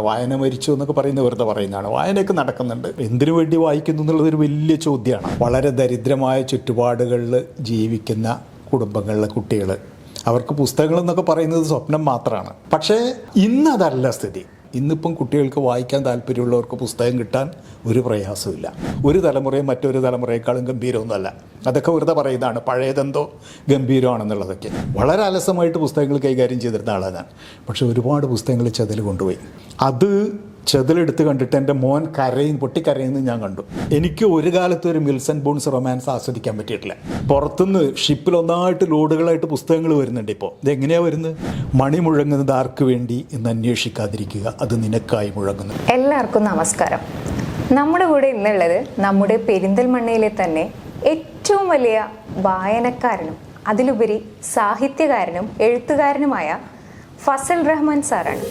വായന മരിച്ചു എന്നൊക്കെ പറയുന്നത് വെറുതെ പറയുന്നതാണ്. വായനയൊക്കെ നടക്കുന്നുണ്ട്. എന്തിനു വേണ്ടി വായിക്കുന്നു എന്നുള്ളതൊരു വലിയ ചോദ്യമാണ്. വളരെ ദരിദ്രമായ ചുറ്റുപാടുകളിൽ ജീവിക്കുന്ന കുടുംബങ്ങളിലെ കുട്ടികൾ അവർക്ക് പുസ്തകങ്ങൾ എന്നൊക്കെ പറയുന്നത് സ്വപ്നം മാത്രമാണ്. പക്ഷേ ഇന്നതല്ല സ്ഥിതി. ഇന്നിപ്പം കുട്ടികൾക്ക് വായിക്കാൻ താല്പര്യമുള്ളവർക്ക് പുസ്തകം കിട്ടാൻ ഒരു പ്രയാസമില്ല ഒരു തലമുറയും മറ്റൊരു തലമുറയേക്കാളും ഗംഭീരമൊന്നുമല്ല അതൊക്കെ വെറുതെ പറയുന്നതാണ്. പഴയതെന്തോ ഗംഭീരമാണെന്നുള്ളതൊക്കെ. വളരെ അലസമായിട്ട് പുസ്തകങ്ങൾ കൈകാര്യം ചെയ്തിരുന്ന ആളാണ് പക്ഷെ ഒരുപാട് പുസ്തകങ്ങൾ ചതിൽ കൊണ്ടുപോയി. അത് ചെതലെടുത്ത് കണ്ടിട്ട് എന്റെ മോൻ കരയും പൊട്ടിക്കരയുന്നത് ഞാൻ കണ്ടു. എനിക്ക് ഒരു കാലത്ത് ഒരു മിൽസൺ ബോൺസ് റൊമാൻസ് ആസ്വദിക്കാൻ പറ്റിയിട്ടില്ല. പുറത്തുനിന്ന് ഷിപ്പിൽ ഒന്നായിട്ട് ലോഡുകളായിട്ട് പുസ്തകങ്ങൾ വരുന്നുണ്ട് ഇപ്പോൾ. ഇതെങ്ങനെയാ വരുന്നത്? മണി മുഴങ്ങുന്നത് ആർക്ക് വേണ്ടി എന്ന് അന്വേഷിക്കാതിരിക്കുക. അത് നിനക്കായി മുഴങ്ങുന്നു. എല്ലാവർക്കും നമസ്കാരം. നമ്മുടെ കൂടെ ഇന്നുള്ളത് നമ്മുടെ പെരിന്തൽമണ്ണയിലെ തന്നെ ഏറ്റവും വലിയ വായനക്കാരനും അതിലുപരി സാഹിത്യകാരനും എഴുത്തുകാരനുമായ ഫസൽ റഹ്മാൻ സാറാണ്.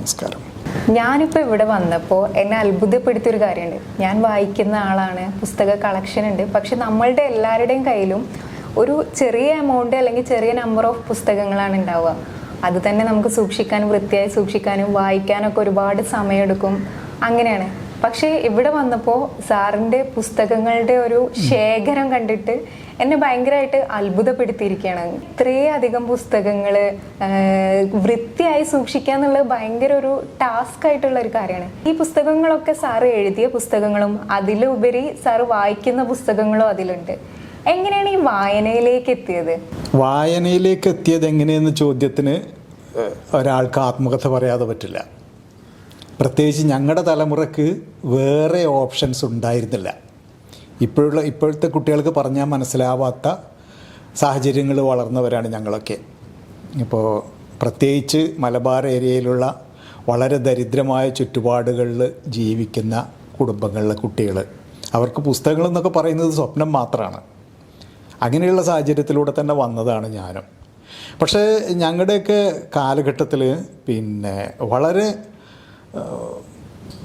നമസ്കാരം. ഞാനിപ്പോൾ ഇവിടെ വന്നപ്പോൾ എന്നെ അത്ഭുതപ്പെടുത്തിയൊരു കാര്യമുണ്ട്. ഞാൻ വായിക്കുന്ന ആളാണ് പുസ്തക കളക്ഷൻ ഉണ്ട്. പക്ഷെ നമ്മളുടെ എല്ലാവരുടെയും കയ്യിലും ഒരു ചെറിയ എമൗണ്ട് അല്ലെങ്കിൽ ചെറിയ നമ്പർ ഓഫ് പുസ്തകങ്ങളാണ് ഉണ്ടാവുക. അത് തന്നെ നമുക്ക് സൂക്ഷിക്കാനും വൃത്തിയായി സൂക്ഷിക്കാനും വായിക്കാനൊക്കെ ഒരുപാട് സമയമെടുക്കും. അങ്ങനെയാണ്. പക്ഷേ ഇവിടെ വന്നപ്പോൾ സാറിന്റെ പുസ്തകങ്ങളുടെ ഒരു ശേഖരം കണ്ടിട്ട് എന്നെ ഭയങ്കരമായിട്ട് അത്ഭുതപ്പെടുത്തിയിരിക്കുകയാണ്. ഇത്രയധികം പുസ്തകങ്ങൾ വൃത്തിയായി സൂക്ഷിക്കുക എന്നുള്ളത് ഭയങ്കര ഒരു ടാസ്ക് ആയിട്ടുള്ള ഒരു കാര്യമാണ്. ഈ പുസ്തകങ്ങളൊക്കെ സാറ് എഴുതിയ പുസ്തകങ്ങളും അതിലുപരി സാറ് വായിക്കുന്ന പുസ്തകങ്ങളും അതിലുണ്ട്. എങ്ങനെയാണ് ഈ വായനയിലേക്ക് എത്തിയത്? വായനയിലേക്ക് എത്തിയത് എങ്ങനെയെന്ന ചോദ്യത്തിന് ഒരാൾക്ക് ആത്മകഥ പറയാതെ പറ്റില്ല. പ്രത്യേകിച്ച് ഞങ്ങളുടെ തലമുറയ്ക്ക് വേറെ ഓപ്ഷൻസ് ഉണ്ടായിരുന്നില്ല. ഇപ്പോഴുള്ള ഇപ്പോഴത്തെ കുട്ടികൾക്ക് പറഞ്ഞാൽ മനസ്സിലാവാത്ത സാഹചര്യങ്ങൾ വളർന്നവരാണ് ഞങ്ങളൊക്കെ. ഇപ്പോൾ പ്രത്യേകിച്ച് മലബാർ ഏരിയയിലുള്ള വളരെ ദരിദ്രമായ ചുറ്റുപാടുകളിൽ ജീവിക്കുന്ന കുടുംബങ്ങളിലെ കുട്ടികൾ അവർക്ക് പുസ്തകങ്ങൾ എന്നൊക്കെ പറയുന്നത് സ്വപ്നം മാത്രമാണ് അങ്ങനെയുള്ള സാഹചര്യത്തിലൂടെ തന്നെ വന്നതാണ് ഞാനും. പക്ഷേ ഞങ്ങളുടെയൊക്കെ കാലഘട്ടത്തിൽ പിന്നെ വളരെ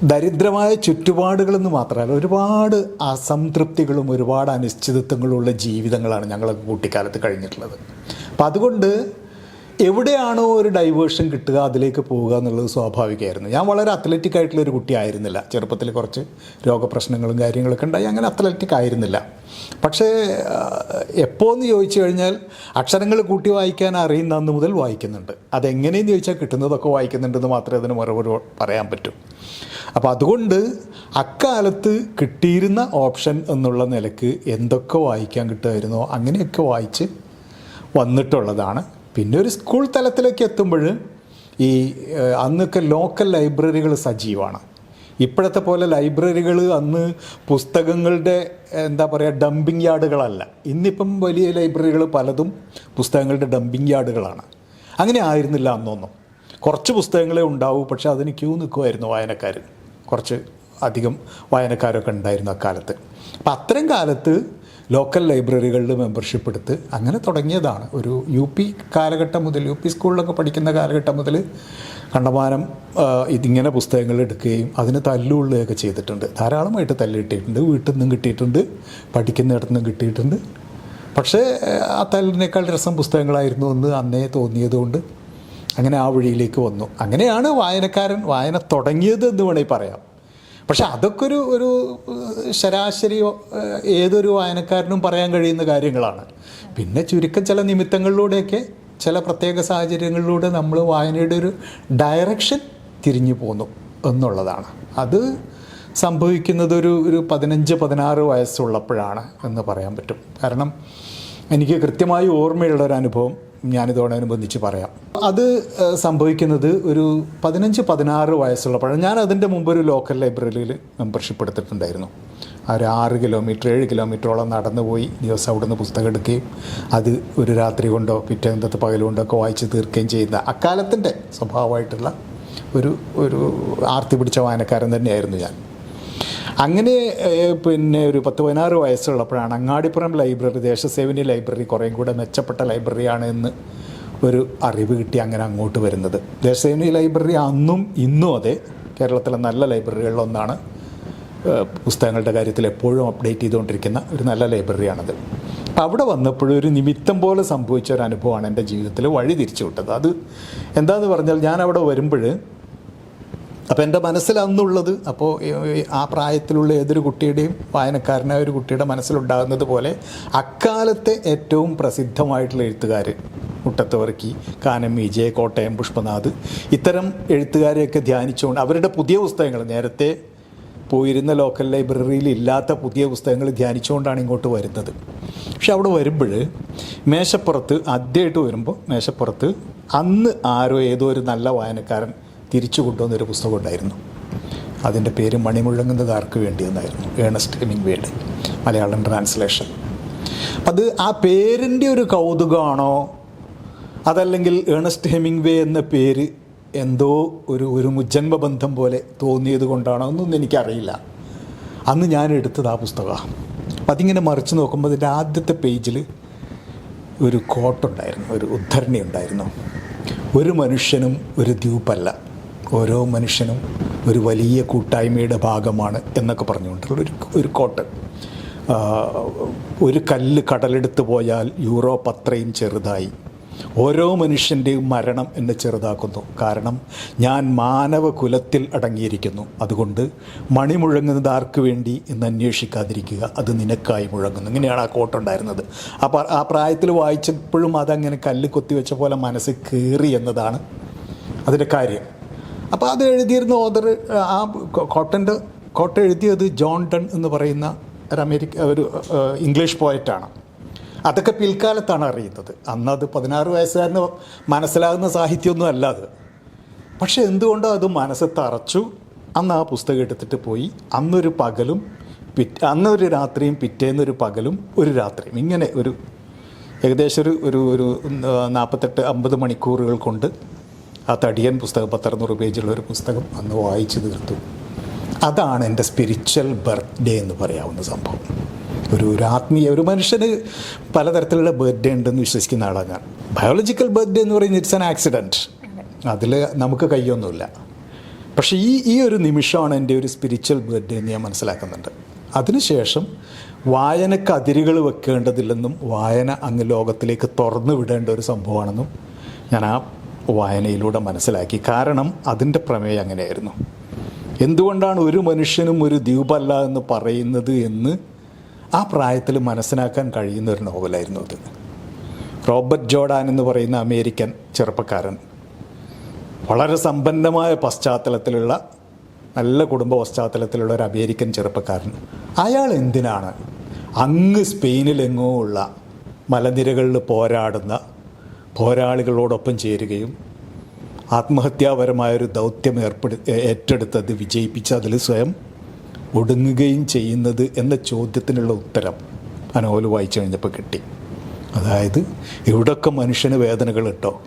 ദരിദ്രമായ ചുറ്റുപാടുകളെന്ന് മാത്രമല്ല ഒരുപാട് അസംതൃപ്തികളും ഒരുപാട് അനിശ്ചിതത്വങ്ങളും ഉള്ള ജീവിതങ്ങളാണ് ഞങ്ങളൊക്കെ കുട്ടിക്കാലത്ത് കഴിഞ്ഞിട്ടുള്ളത്. അപ്പം അതുകൊണ്ട് എവിടെയാണോ ഒരു ഡൈവേർഷൻ കിട്ടുക അതിലേക്ക് പോവുക എന്നുള്ളത് സ്വാഭാവികമായിരുന്നു. ഞാൻ വളരെ അത്ലറ്റിക് ആയിട്ടുള്ള ഒരു കുട്ടി ആയിരുന്നില്ല ചെറുപ്പത്തിൽ കുറച്ച് രോഗപ്രശ്നങ്ങളും കാര്യങ്ങളൊക്കെ ഉണ്ടായി. അങ്ങനെ അത്ലറ്റിക് ആയിരുന്നില്ല. പക്ഷേ എപ്പോന്ന് ചോദിച്ചു കഴിഞ്ഞാൽ അക്ഷരങ്ങൾ കൂട്ടി വായിക്കാൻ അറിയുന്ന അന്ന് മുതൽ വായിക്കുന്നുണ്ട്. അതെങ്ങനെയെന്ന് ചോദിച്ചാൽ കിട്ടുന്നതൊക്കെ വായിക്കുന്നുണ്ടെന്ന് മാത്രമേ അതിന് മറുപടി പറയാൻ പറ്റൂ. അപ്പോൾ അതുകൊണ്ട് അക്കാലത്ത് കിട്ടിയിരുന്ന ഓപ്ഷൻ എന്നുള്ള നിലയ്ക്ക് എന്തൊക്കെ വായിക്കാൻ കിട്ടുമായിരുന്നോ അങ്ങനെയൊക്കെ വായിച്ച് വന്നിട്ടുള്ളതാണ്. പിന്നെ ഒരു സ്കൂൾ തലത്തിലേക്ക് എത്തുമ്പോൾ ഈ അന്നൊക്കെ ലോക്കൽ ലൈബ്രറികൾ സജീവമാണ് ഇപ്പോഴത്തെ പോലെ ലൈബ്രറികൾ അന്ന് പുസ്തകങ്ങളുടെ എന്താ പറയുക ഡംപിങ് യാർഡുകളല്ല ഇന്നിപ്പം വലിയ ലൈബ്രറികൾ പലതും പുസ്തകങ്ങളുടെ ഡംപിങ് യാർഡുകളാണ് അങ്ങനെ ആയിരുന്നില്ല അന്നൊന്നും. കുറച്ച് പുസ്തകങ്ങളെ ഉണ്ടാവൂ പക്ഷേ അതിന് ക്യൂ നിൽക്കുമായിരുന്നു വായനക്കാർ കുറച്ച് അധികം വായനക്കാരൊക്കെ ഉണ്ടായിരുന്നു അക്കാലത്ത്. അപ്പം അത്തരം കാലത്ത് ലോക്കൽ ലൈബ്രറികളിൽ മെമ്പർഷിപ്പ് എടുത്ത് അങ്ങനെ തുടങ്ങിയതാണ്. ഒരു യു പി കാലഘട്ടം മുതൽ യു പി സ്കൂളിലൊക്കെ പഠിക്കുന്ന കാലഘട്ടം മുതൽ കണ്ടമാനം ഇതിങ്ങനെ പുസ്തകങ്ങൾ എടുക്കുകയും അതിന് തല്ലുകൊള്ളുകയൊക്കെ ചെയ്തിട്ടുണ്ട്. ധാരാളമായിട്ട് തല്ല് കിട്ടിയിട്ടുണ്ട് വീട്ടിൽ നിന്നും കിട്ടിയിട്ടുണ്ട് പഠിക്കുന്നിടത്തു നിന്നും കിട്ടിയിട്ടുണ്ട്. പക്ഷേ ആ തല്ലിനേക്കാൾ രസം പുസ്തകങ്ങളായിരുന്നു എന്ന് അന്നേ തോന്നിയതുകൊണ്ട് അങ്ങനെ ആ വഴിയിലേക്ക് വന്നു. അങ്ങനെയാണ് വായനക്കാരൻ വായന തുടങ്ങിയത് എന്ന് വേണമെങ്കിൽ പറയാം. പക്ഷെ അതൊക്കെ ഒരു ഒരു ശരാശരി ഏതൊരു വായനക്കാരനും പറയാൻ കഴിയുന്ന കാര്യങ്ങളാണ്. പിന്നെ ചുരുക്കം ചില നിമിത്തങ്ങളിലൂടെയൊക്കെ ചില പ്രത്യേക സാഹചര്യങ്ങളിലൂടെ നമ്മൾ വായനയുടെ ഒരു ഡയറക്ഷൻ തിരിഞ്ഞു പോന്നു എന്നുള്ളതാണ്. അത് സംഭവിക്കുന്നത് ഒരു ഒരു പതിനഞ്ച് പതിനാറ് വയസ്സുള്ളപ്പോഴാണ് എന്ന് പറയാൻ പറ്റും. കാരണം എനിക്ക് കൃത്യമായി ഓർമ്മയുള്ള ഒരു അനുഭവം ഞാനിതോടനുബന്ധിച്ച് പറയാം. അത് സംഭവിക്കുന്നത് ഒരു പതിനഞ്ച് പതിനാറ് വയസ്സുള്ളപ്പോഴാണ് ഞാൻ അതിന്റെ മുമ്പ് ഒരു ലോക്കൽ ലൈബ്രറിയിൽ മെമ്പർഷിപ്പ് എടുത്തിട്ടുണ്ടായിരുന്നു. ഒരു ആറ് കിലോമീറ്റർ ഏഴ് കിലോമീറ്ററോളം നടന്നു പോയി. ദിവസം അവിടുന്ന് പുസ്തകം എടുക്കുകയും അത് ഒരു രാത്രി കൊണ്ടോ പിറ്റേന്നത്തെ പകലുകൊണ്ടോ കൊണ്ടോ ഒക്കെ വായിച്ച് തീർക്കുകയും ചെയ്യുന്ന അക്കാലത്തിന്റെ സ്വഭാവമായിട്ടുള്ള ഒരു ഒരു ആർത്തി പിടിച്ച വായനക്കാരൻ തന്നെയായിരുന്നു ഞാൻ. അങ്ങനെ പിന്നെ ഒരു പത്ത് പതിനാറ് വയസ്സുള്ളപ്പോഴാണ് അങ്ങാടിപ്പുറം ലൈബ്രറി ദേശസേവനി ലൈബ്രറി കുറേ കൂടെ മെച്ചപ്പെട്ട ലൈബ്രറിയാണ് എന്ന് ഒരു അറിവ് കിട്ടി അങ്ങനെ അങ്ങോട്ട് വരുന്നത്. ദേശസേവനി ലൈബ്രറി അന്നും ഇന്നും അതെ. കേരളത്തിലെ നല്ല ലൈബ്രറികളിലൊന്നാണ്. പുസ്തകങ്ങളുടെ കാര്യത്തിൽ എപ്പോഴും അപ്ഡേറ്റ് ചെയ്തുകൊണ്ടിരിക്കുന്ന ഒരു നല്ല ലൈബ്രറിയാണത്. അവിടെ വന്നപ്പോഴും ഒരു നിമിത്തം പോലെ സംഭവിച്ച ഒരു അനുഭവമാണ് എന്റെ ജീവിതത്തിൽ വഴി തിരിച്ചു വിട്ടത് അത് എന്താന്ന് പറഞ്ഞാൽ ഞാൻ അവിടെ വരുമ്പോൾ അപ്പോൾ എന്റെ മനസ്സിൽ അന്നുള്ളത് അപ്പോൾ ആ പ്രായത്തിലുള്ള ഏതൊരു കുട്ടിയുടെയും വായനക്കാരനായ ഒരു കുട്ടിയുടെ മനസ്സിലുണ്ടാകുന്നത് പോലെ അക്കാലത്തെ ഏറ്റവും പ്രസിദ്ധമായിട്ടുള്ള എഴുത്തുകാർ മുട്ടത്തുവർക്കി കാനം വിജയ കോട്ടയം പുഷ്പനാഥ് ഇത്തരം എഴുത്തുകാരെയൊക്കെ ധ്യാനിച്ചുകൊണ്ട് അവരുടെ പുതിയ പുസ്തകങ്ങൾ നേരത്തെ പോയിരുന്ന ലോക്കൽ ലൈബ്രറിയിൽ ഇല്ലാത്ത പുതിയ പുസ്തകങ്ങൾ ധ്യാനിച്ചുകൊണ്ടാണ് ഇങ്ങോട്ട് വരുന്നത്. പക്ഷെ അവിടെ വരുമ്പോൾ മേശപ്പുറത്ത് ആദ്യമായിട്ട് വരുമ്പോൾ മേശപ്പുറത്ത് അന്ന് ആരോ ഏതോ ഒരു നല്ല വായനക്കാരൻ തിരിച്ചു കൊണ്ടുവന്നൊരു പുസ്തകം ഉണ്ടായിരുന്നു. അതിന്റെ പേര് മണിമുഴങ്ങുന്നത് ആർക്ക് വേണ്ടി എന്നായിരുന്നു. Ernest Hemingway Malayalam translation. അത് ആ പേരിന്റെ ഒരു കൗതുകമാണോ അതല്ലെങ്കിൽ ഏണസ്റ്റ് ഹെമിങ് വേ എന്ന പേര് എന്തോ ഒരു ഒരു മുജന്മബന്ധം പോലെ തോന്നിയത് കൊണ്ടാണോ എന്നൊന്നും എനിക്കറിയില്ല. അന്ന് ഞാൻ എടുത്തത് ആ പുസ്തകമാണ്. അപ്പം അതിങ്ങനെ മറിച്ച് നോക്കുമ്പോൾ അതിന്റെ ആദ്യത്തെ പേജിൽ ഒരു കോട്ടുണ്ടായിരുന്നു ഒരു ഉദ്ധരണി ഉണ്ടായിരുന്നു. ഒരു മനുഷ്യനും ഒരു ദ്വീപല്ല. ഓരോ മനുഷ്യനും ഒരു വലിയ കൂട്ടായ്മയുടെ ഭാഗമാണ് എന്നൊക്കെ പറഞ്ഞുകൊണ്ട് ഒരു ഒരു കോട്ട്. ഒരു കല്ല് കടലെടുത്ത് പോയാൽ യൂറോപ്പ് അത്രയും ചെറുതായി. ഓരോ മനുഷ്യന്റെയും മരണം എന്നെ ചെറുതാക്കുന്നു. കാരണം ഞാൻ മാനവ കുലത്തിൽ അടങ്ങിയിരിക്കുന്നു. അതുകൊണ്ട് മണി മുഴങ്ങുന്നത് ആർക്ക് വേണ്ടി എന്ന് അന്വേഷിക്കാതിരിക്കുക. അത് നിനക്കായി മുഴങ്ങുന്നു. ഇങ്ങനെയാണ് ആ കോട്ടുണ്ടായിരുന്നത് അപ്പോൾ ആ പ്രായത്തിൽ വായിച്ചപ്പോഴും അതങ്ങനെ കല്ല് കൊത്തിവെച്ച പോലെ മനസ്സിൽ കയറി എന്നതാണ് അതിന്റെ കാര്യം. അപ്പോൾ അത് എഴുതിയിരുന്ന ഓദർ ആ കോട്ടന്റെ കോട്ട എഴുതിയത് ജോൺ ടൺ എന്ന് പറയുന്ന ഒരു അമേരിക്ക ഒരു ഇംഗ്ലീഷ് പോയറ്റാണ് അതൊക്കെ പിൽക്കാലത്താണ് അറിയുന്നത്. അന്ന് അത് പതിനാറ് വയസ്സുകാരന് മനസ്സിലാകുന്ന സാഹിത്യമൊന്നും അല്ല അത്. പക്ഷെ എന്തുകൊണ്ടോ അത് മനസ്സ് തറച്ചു. അന്ന് ആ പുസ്തകം എടുത്തിട്ട് പോയി. അന്നൊരു പകലും പിറ്റ് അന്നൊരു രാത്രിയും പിറ്റേന്നൊരു പകലും ഒരു രാത്രിയും. ഇങ്ങനെ ഒരു ഏകദേശം ഒരു ഒരു ഒരു നാൽപ്പത്തെട്ട് അമ്പത് മണിക്കൂറുകൾ കൊണ്ട് ആ തടിയൻ പുസ്തകം പത്തറുന്നൂറ് പേജുള്ള ഒരു പുസ്തകം അന്ന് വായിച്ചു തീർത്തു. അതാണ് എന്റെ സ്പിരിച്വൽ ബർത്ത്ഡേ എന്ന് പറയാവുന്ന സംഭവം. ഒരു ഒരു ആത്മീയ ഒരു മനുഷ്യന് പലതരത്തിലുള്ള ബർത്ത്ഡേ ഉണ്ടെന്ന് വിശ്വസിക്കുന്ന ആളാണ് ഞാൻ. ബയോളജിക്കൽ ബർത്ത്ഡേ എന്ന് പറയുന്നത് ഇറ്റ്സ് ആൻ ആക്സിഡന്റ് അതിൽ നമുക്ക് കയ്യൊന്നുമില്ല. പക്ഷേ ഈ ഈ ഒരു നിമിഷമാണ് എന്റെ ഒരു സ്പിരിച്വൽ ബർത്ത്ഡേ എന്ന് ഞാൻ മനസ്സിലാക്കുന്നുണ്ട്. അതിനുശേഷം വായനക്ക് അതിരുകൾ വെക്കേണ്ടതില്ലെന്നും വായന അങ്ങ് ലോകത്തിലേക്ക് തുറന്നു വിടേണ്ട ഒരു സംഭവമാണെന്നും ഞാൻ ആ വായനയിലൂടെ മനസ്സിലാക്കി. കാരണം അതിന്റെ പ്രമേയം അങ്ങനെയായിരുന്നു. എന്തുകൊണ്ടാണ് ഒരു മനുഷ്യനും ഒരു ദ്വീപല്ല എന്ന് പറയുന്നത് എന്ന് ആ പ്രായത്തിൽ മനസ്സിലാക്കാൻ കഴിയുന്ന ഒരു നോവലായിരുന്നു അത്. റോബർട്ട് ജോർഡാൻ എന്ന് പറയുന്ന അമേരിക്കൻ ചെറുപ്പക്കാരൻ. വളരെ സമ്പന്നമായ പശ്ചാത്തലത്തിലുള്ള നല്ല കുടുംബ പശ്ചാത്തലത്തിലുള്ള ഒരു അമേരിക്കൻ ചെറുപ്പക്കാരൻ. അയാൾ എന്തിനാണ് അങ്ങ് സ്പെയിനിലെങ്ങോ ഉള്ള മലനിരകളിൽ പോരാടുന്ന പോരാളികളോടൊപ്പം ചേരുകയും ആത്മഹത്യാപരമായൊരു ദൗത്യം ഏർപ്പെടു ഏറ്റെടുത്ത് അത് വിജയിപ്പിച്ച് അതിൽ സ്വയം ഒടുങ്ങുകയും ചെയ്യുന്നത് എന്ന ചോദ്യത്തിനുള്ള ഉത്തരം അനോൽ വായിച്ചു കഴിഞ്ഞപ്പോൾ കിട്ടി. അതായത് ഇവിടൊക്കെ മനുഷ്യന് വേദനകൾ ഇട്ടോ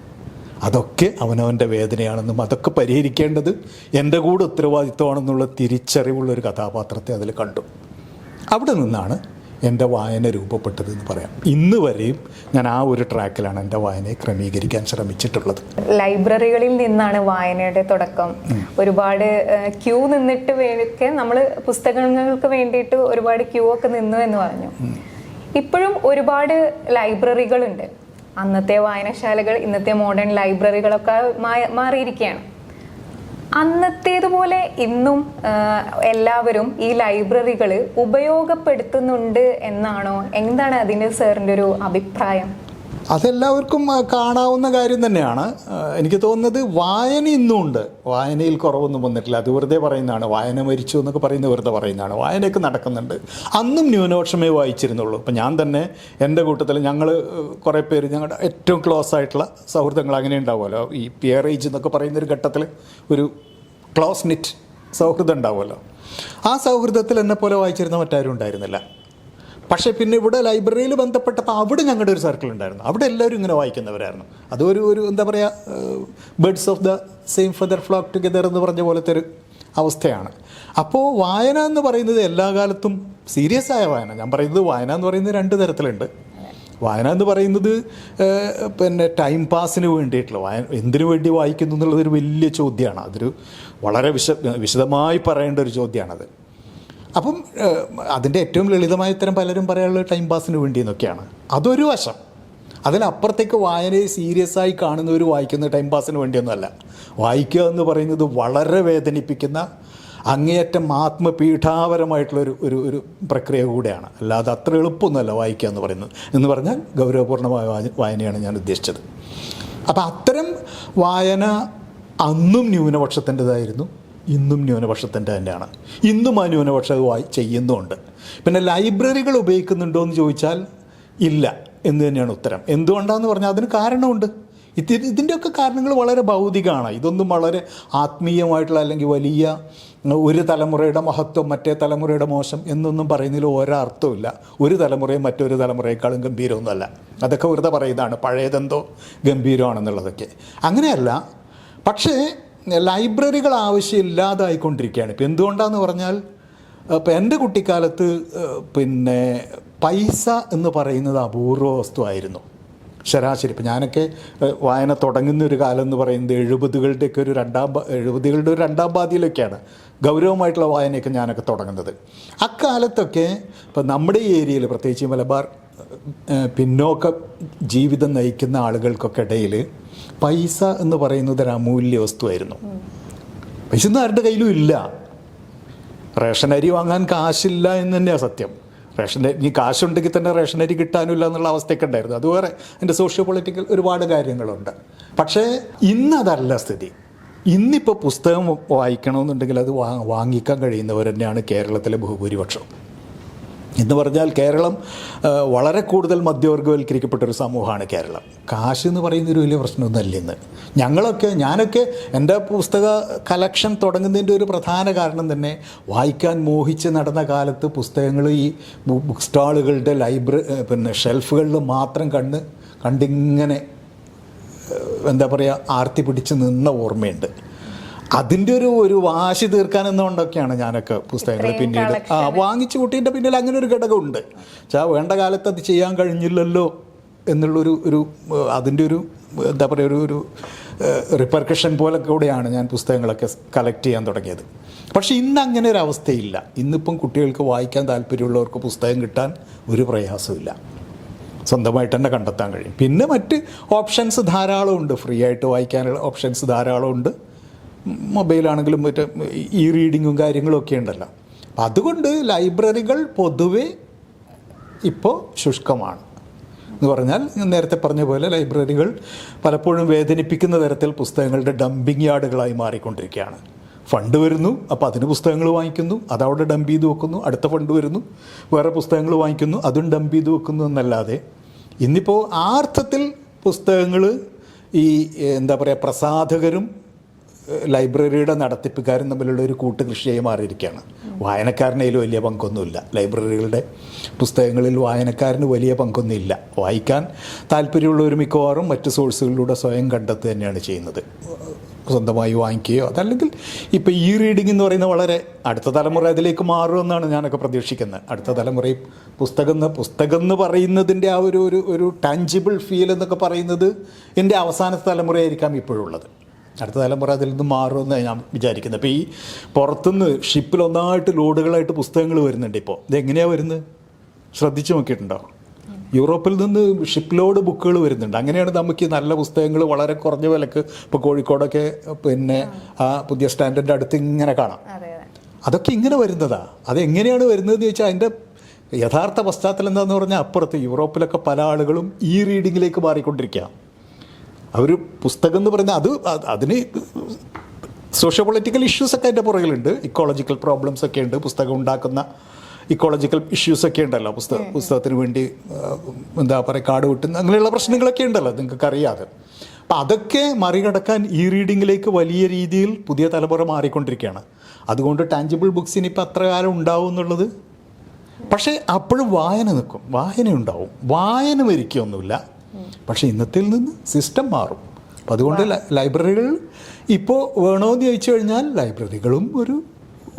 അതൊക്കെ അവനവന്റെ വേദനയാണെന്നും അതൊക്കെ പരിഹരിക്കേണ്ടത് എന്റെ കൂടെ ഉത്തരവാദിത്വമാണെന്നുള്ള തിരിച്ചറിവുള്ള ഒരു കഥാപാത്രത്തെ അതിൽ കണ്ടു. അവിടെ നിന്നാണ് എന്റെ വായന രൂപപ്പെട്ടത് എന്ന് പറയാം. ഇന്ന് വരെയും ഞാൻ ആ ഒരു ട്രാക്കിലാണ് എന്റെ വായനയെ ക്രമീകരിക്കാൻ ശ്രമിച്ചിട്ടുള്ളത്. ലൈബ്രറികളിൽ നിന്നാണ് വായനയുടെ തുടക്കം. ഒരുപാട് ക്യൂ നിന്നിട്ട് വേണ്ടിയൊക്കെ നമ്മൾ പുസ്തകങ്ങൾക്ക് വേണ്ടിയിട്ട് ഒരുപാട് ക്യൂ ഒക്കെ നിന്നു എന്ന് പറഞ്ഞു. ഇപ്പോഴും ഒരുപാട് ലൈബ്രറികളുണ്ട്. അന്നത്തെ വായനശാലകൾ ഇന്നത്തെ മോഡേൺ ലൈബ്രറികളൊക്കെ മാറിയിരിക്കുകയാണ്. അന്നത്തേതുപോലെ ഇന്നും എല്ലാവരും ഈ ലൈബ്രറികൾ ഉപയോഗപ്പെടുത്തുന്നുണ്ട് എന്നാണോ? എന്താണ് അതിന്റെ സാറിന്റെ ഒരു അഭിപ്രായം? അതെല്ലാവർക്കും കാണാവുന്ന കാര്യം തന്നെയാണ്. എനിക്ക് തോന്നുന്നത് വായന ഇന്നുമുണ്ട് വായനയിൽ കുറവൊന്നും വന്നിട്ടില്ല. അത് വെറുതെ പറയുന്നതാണ്. വായന മരിച്ചു എന്നൊക്കെ പറയുന്നത് വെറുതെ പറയുന്നതാണ്. വായനയൊക്കെ നടക്കുന്നുണ്ട്. അന്നും ന്യൂനപക്ഷമേ വായിച്ചിരുന്നുള്ളൂ. ഇപ്പം ഞാൻ തന്നെ എന്റെ കൂട്ടത്തിൽ ഞങ്ങൾ കുറേ പേര് ഞങ്ങളുടെ ഏറ്റവും ക്ലോസ് ആയിട്ടുള്ള സൗഹൃദങ്ങൾ അങ്ങനെ ഉണ്ടാവുമല്ലോ. ഈ പിയർ ഏജ് എന്നൊക്കെ പറയുന്നൊരു ഘട്ടത്തിൽ ഒരു ക്ലോസ് നിറ്റ് സൗഹൃദം ഉണ്ടാവുമല്ലോ. ആ സൗഹൃദത്തിൽ എന്നെപ്പോലെ പോലെ വായിച്ചിരുന്ന മറ്റാരും ഉണ്ടായിരുന്നില്ല. പക്ഷേ പിന്നെ ഇവിടെ ലൈബ്രറിയിൽ ബന്ധപ്പെട്ടപ്പോൾ അവിടെ ഞങ്ങളുടെ ഒരു സർക്കിൾ ഉണ്ടായിരുന്നു. അവിടെ എല്ലാവരും ഇങ്ങനെ വായിക്കുന്നവരായിരുന്നു. അതൊരു ഒരു എന്താ പറയുക birds of the same feather flock together എന്ന് പറഞ്ഞ പോലത്തെ ഒരു അവസ്ഥയാണ്. അപ്പോൾ വായന എന്ന് പറയുന്നത് എല്ലാ കാലത്തും സീരിയസ് ആയ വായന. ഞാൻ പറയുന്നത് വായന എന്ന് പറയുന്നത് രണ്ട് തരത്തിലുണ്ട്. വായന എന്ന് പറയുന്നത് പിന്നെ ടൈം പാസിന് വേണ്ടിയിട്ടുള്ള വായന. എന്തിനു വേണ്ടി വായിക്കുന്നു എന്നുള്ളതൊരു വലിയ ചോദ്യമാണ്. അതൊരു വളരെ വിശ വിശദമായി പറയേണ്ട ഒരു ചോദ്യമാണത്. അപ്പം അതിന്റെ ഏറ്റവും ലളിതമായ ഉത്തരം പലരും പറയാനുള്ള ടൈം പാസിന് വേണ്ടി എന്നൊക്കെയാണ്. അതൊരു വശം. അതിലപ്പുറത്തേക്ക് വായനയെ സീരിയസ് ആയി കാണുന്നവർ വായിക്കുന്ന ടൈം പാസിന് വേണ്ടിയൊന്നുമല്ല വായിക്കുക എന്ന് പറയുന്നത് വളരെ വേദനിപ്പിക്കുന്ന അങ്ങേയറ്റം ആത്മപീഠാപരമായിട്ടുള്ള ഒരു ഒരു പ്രക്രിയ കൂടെയാണ്. അല്ലാതെ അത്ര എളുപ്പമൊന്നുമല്ല വായിക്കുക എന്ന് പറയുന്നത്. എന്ന് പറഞ്ഞാൽ ഗൗരവപൂർണമായ വായ- വായനയാണ് ഞാൻ ഉദ്ദേശിച്ചത്. അപ്പം അത്തരം വായന അന്നും ന്യൂനപക്ഷത്തിന്റെതായിരുന്നു. ഇന്നും ന്യൂനപക്ഷത്തിന്റെ തന്നെയാണ്. ഇന്നും ആ ന്യൂനപക്ഷമായി ചെയ്യുന്നുമുണ്ട് പിന്നെ ലൈബ്രറികൾ ഉപയോഗിക്കുന്നുണ്ടോ എന്ന് ചോദിച്ചാൽ ഇല്ല എന്ന് തന്നെയാണ് ഉത്തരം. എന്തുകൊണ്ടാന്ന് പറഞ്ഞാൽ അതിന് കാരണമുണ്ട്. ഇത് ഇതിന്റെയൊക്കെ കാരണങ്ങൾ വളരെ ഭൗതികമാണ്. ഇതൊന്നും വളരെ ആത്മീയമായിട്ടുള്ള അല്ലെങ്കിൽ വലിയ ഒരു തലമുറയുടെ മഹത്വം മറ്റേ തലമുറയുടെ മോശം എന്നൊന്നും പറയുന്നതിൽ ഒരർത്ഥമില്ല ഒരു തലമുറയും മറ്റൊരു തലമുറയേക്കാളും ഗംഭീരമൊന്നുമല്ല അതൊക്കെ വെറുതെ പറയുന്നതാണ്. പഴയതെന്തോ ഗംഭീരമാണെന്നുള്ളതൊക്കെ. അങ്ങനെയല്ല. പക്ഷേ ലൈബ്രറികൾ ആവശ്യമില്ലാതായിക്കൊണ്ടിരിക്കുകയാണ്. ഇപ്പം എന്തുകൊണ്ടാന്ന് പറഞ്ഞാൽ ഇപ്പം എന്റെ കുട്ടിക്കാലത്ത് പിന്നെ പൈസ എന്ന് പറയുന്നത് അപൂർവ വസ്തുവായിരുന്നു. ശരാശരി ഇപ്പം ഞാനൊക്കെ വായന തുടങ്ങുന്ന ഒരു കാലം എന്ന് പറയുന്നത് എഴുപതുകളുടെയൊക്കെ ഒരു രണ്ടാം എഴുപതുകളുടെ ഒരു രണ്ടാം പാതിയിലൊക്കെയാണ് ഗൗരവമായിട്ടുള്ള വായനയൊക്കെ ഞാനൊക്കെ തുടങ്ങുന്നത്. അക്കാലത്തൊക്കെ ഇപ്പം നമ്മുടെ ഈ ഏരിയയിൽ പ്രത്യേകിച്ച് മലബാർ പിന്നോക്ക ജീവിതം നയിക്കുന്ന ആളുകൾക്കൊക്കെ ഇടയിൽ പൈസ എന്ന് പറയുന്നത് ഒരു അമൂല്യ വസ്തുവായിരുന്നു. പൈസ ഒന്നും ആരുടെ കയ്യിലും ഇല്ല. റേഷൻ അരി വാങ്ങാൻ കാശില്ല എന്ന് തന്നെയാണ് സത്യം. റേഷൻ ഇനി കാശുണ്ടെങ്കിൽ തന്നെ റേഷൻ അരി കിട്ടാനില്ല എന്നുള്ള അവസ്ഥയൊക്കെ ഉണ്ടായിരുന്നു. അത് വേറെ എന്റെ സോഷ്യോ പൊളിറ്റിക്കൽ ഒരുപാട് കാര്യങ്ങളുണ്ട്. പക്ഷേ ഇന്നതല്ല സ്ഥിതി. ഇന്നിപ്പോൾ പുസ്തകം വായിക്കണമെന്നുണ്ടെങ്കിൽ അത് വാങ്ങിക്കാൻ കഴിയുന്നവർ തന്നെയാണ് കേരളത്തിലെ ബഹുഭൂരിപക്ഷം. എന്ന് പറഞ്ഞാൽ കേരളം വളരെ കൂടുതൽ മധ്യവർഗവൽക്കരിക്കപ്പെട്ടൊരു സമൂഹമാണ് കേരളം. കാശ് എന്ന് പറയുന്നൊരു വലിയ പ്രശ്നമൊന്നുമല്ല ഇന്ന്. ഞങ്ങളൊക്കെ ഞാനൊക്കെ എന്റെ പുസ്തക കലക്ഷൻ തുടങ്ങുന്നതിന്റെ ഒരു പ്രധാന കാരണം തന്നെ വായിക്കാൻ മോഹിച്ച് നടന്ന കാലത്ത് പുസ്തകങ്ങൾ ഈ ബുക്ക് സ്റ്റാളുകളുടെ ലൈബ്രറി പിന്നെ ഷെൽഫുകളിൽ മാത്രം കണ്ട് കണ്ടിങ്ങനെ എന്താ പറയുക ആർത്തി പിടിച്ച് നിന്ന ഓർമ്മയുണ്ട്. അതിന്റെ ഒരു ഒരു വാശി തീർക്കാൻ എന്നുകൊണ്ടൊക്കെയാണ് ഞാനൊക്കെ പുസ്തകങ്ങൾ പിന്നീട് ആ വാങ്ങിച്ചു കൂട്ടിന്റെ പിന്നിൽ അങ്ങനെ ഒരു ഘടകമുണ്ട്. പക്ഷേ വേണ്ട കാലത്ത് അത് ചെയ്യാൻ കഴിഞ്ഞില്ലല്ലോ എന്നുള്ളൊരു ഒരു അതിന്റെ ഒരു എന്താ പറയുക ഒരു ഒരു റിപ്പർക്കഷൻ പോലെ കൂടെയാണ് ഞാൻ പുസ്തകങ്ങളൊക്കെ കളക്ട് ചെയ്യാൻ തുടങ്ങിയത്. പക്ഷെ ഇന്ന് അങ്ങനെ ഒരു അവസ്ഥയില്ല. ഇന്നിപ്പം കുട്ടികൾക്ക് വായിക്കാൻ താല്പര്യമുള്ളവർക്ക് പുസ്തകം കിട്ടാൻ ഒരു പ്രയാസമില്ല സ്വന്തമായിട്ട് തന്നെ കണ്ടെത്താൻ കഴിയും. പിന്നെ മറ്റ് ഓപ്ഷൻസ് ധാരാളമുണ്ട്. ഫ്രീ ആയിട്ട് വായിക്കാനുള്ള ഓപ്ഷൻസ് ധാരാളം ഉണ്ട് മൊബൈലാണെങ്കിലും മറ്റേ ഇ റീഡിങ്ങും കാര്യങ്ങളും ഒക്കെ ഉണ്ടല്ലോ. അപ്പം അതുകൊണ്ട് ലൈബ്രറികൾ പൊതുവെ ഇപ്പോൾ ശുഷ്കമാണ്. എന്ന് പറഞ്ഞാൽ നേരത്തെ പറഞ്ഞ പോലെ ലൈബ്രറികൾ പലപ്പോഴും വേദനിപ്പിക്കുന്ന തരത്തിൽ പുസ്തകങ്ങളുടെ ഡംപിങ് യാർഡുകളായി മാറിക്കൊണ്ടിരിക്കുകയാണ്. ഫണ്ട് വരുന്നു അപ്പോൾ അതിന് പുസ്തകങ്ങൾ വാങ്ങിക്കുന്നു അതവിടെ ഡംപ് ചെയ്ത് വെക്കുന്നു അടുത്ത ഫണ്ട് വരുന്നു വേറെ പുസ്തകങ്ങൾ വാങ്ങിക്കുന്നു അതും ഡംപ് ചെയ്ത് വെക്കുന്നു എന്നല്ലാതെ ഇന്നിപ്പോൾ ആ അർത്ഥത്തിൽ പുസ്തകങ്ങൾ ഈ എന്താ പറയുക പ്രസാധകരും ലൈബ്രറിയുടെ നടത്തിപ്പുകാരും തമ്മിലുള്ള ഒരു കൂട്ടുകൃഷിയായി മാറിയിരിക്കുകയാണ്. വായനക്കാരനതിൽ വലിയ പങ്കൊന്നുമില്ല. ലൈബ്രറികളുടെ പുസ്തകങ്ങളിൽ വായനക്കാരന് വലിയ പങ്കൊന്നുമില്ല. വായിക്കാൻ താല്പര്യമുള്ളവർ മിക്കവാറും മറ്റ് സോഴ്സുകളിലൂടെ സ്വയം കണ്ടെത്തുക തന്നെയാണ് ചെയ്യുന്നത്. സ്വന്തമായി വാങ്ങിക്കുകയോ അതല്ലെങ്കിൽ ഇപ്പോൾ ഈ റീഡിംഗ് എന്ന് പറയുന്നത് വളരെ അടുത്ത തലമുറ അതിലേക്ക് മാറുമെന്നാണ് ഞാനൊക്കെ പ്രതീക്ഷിക്കുന്നത്. അടുത്ത തലമുറയിൽ പുസ്തകം എന്ന് പുസ്തകം എന്ന് പറയുന്നതിന്റെ ആ ഒരു ഒരു ടാഞ്ചിബിൾ ഫീൽ എന്നൊക്കെ പറയുന്നത് എന്റെ അവസാനത്തെ തലമുറയായിരിക്കാം ഇപ്പോഴുള്ളത്. അടുത്ത തലമുറ അതിൽ നിന്ന് മാറുമെന്ന് ഞാൻ വിചാരിക്കുന്നത് അപ്പോൾ ഈ പുറത്തുനിന്ന് ഷിപ്പിൽ ഒന്നായിട്ട് ലോഡുകളായിട്ട് പുസ്തകങ്ങൾ വരുന്നുണ്ട് ഇപ്പോൾ ഇതെങ്ങനെയാണ് വരുന്നത്? ശ്രദ്ധിച്ചു നോക്കിയിട്ടുണ്ടോ? യൂറോപ്പിൽ നിന്ന് ഷിപ്പ് ലോഡ് ബുക്കുകൾ വരുന്നുണ്ട്. അങ്ങനെയാണ് നമുക്ക് ഈ നല്ല പുസ്തകങ്ങൾ വളരെ കുറഞ്ഞ വിലക്ക് ഇപ്പോൾ കോഴിക്കോടൊക്കെ പിന്നെ ആ പുതിയ സ്റ്റാൻഡേർഡ് അടുത്ത് ഇങ്ങനെ കാണാം. അതെ അതെ. അതൊക്കെ ഇങ്ങനെ വരുന്നതാ. അതെങ്ങനെയാണ് വരുന്നതെന്ന് ചോദിച്ചാൽ അതിന്റെ യഥാർത്ഥ പശ്ചാത്തലം എന്താണെന്ന് പറഞ്ഞാൽ അപ്പുറത്ത് യൂറോപ്പിലൊക്കെ പല ആളുകളും ഈ റീഡിങ്ങിലേക്ക് മാറിക്കൊണ്ടിരിക്കുക അവർ പുസ്തകം എന്ന് പറയുന്നത് അത് അത് അതിന് സോഷ്യോ പൊളിറ്റിക്കൽ ഇഷ്യൂസൊക്കെ അതിന്റെ പുറകിലുണ്ട്. ഇക്കോളജിക്കൽ പ്രോബ്ലംസ് ഒക്കെ ഉണ്ട്. പുസ്തകം ഉണ്ടാക്കുന്ന ഇക്കോളജിക്കൽ ഇഷ്യൂസ് ഒക്കെ ഉണ്ടല്ലോ. പുസ്തക പുസ്തകത്തിന് വേണ്ടി എന്താ പറയുക കാട് വിട്ടുന്ന അങ്ങനെയുള്ള പ്രശ്നങ്ങളൊക്കെ ഉണ്ടല്ലോ. നിങ്ങൾക്ക് അറിയാതെ. അപ്പം അതൊക്കെ മറികടക്കാൻ ഈ റീഡിങ്ങിലേക്ക് വലിയ രീതിയിൽ പുതിയ തലമുറ മാറിക്കൊണ്ടിരിക്കുകയാണ്. അതുകൊണ്ട് ടാഞ്ചിബിൾ ബുക്സ് ഇപ്പം അത്ര കാലം ഉണ്ടാവും എന്നുള്ളത്? പക്ഷേ അപ്പോഴും വായന നിൽക്കും. വായന ഉണ്ടാവും വായന മരിക്കൊന്നുമില്ല പക്ഷേ ഇന്നത്തിൽ നിന്ന് സിസ്റ്റം മാറും. അപ്പം അതുകൊണ്ട് ലൈബ്രറികൾ ഇപ്പോൾ വേണമെന്ന് ചോദിച്ചു കഴിഞ്ഞാൽ ലൈബ്രറികളും ഒരു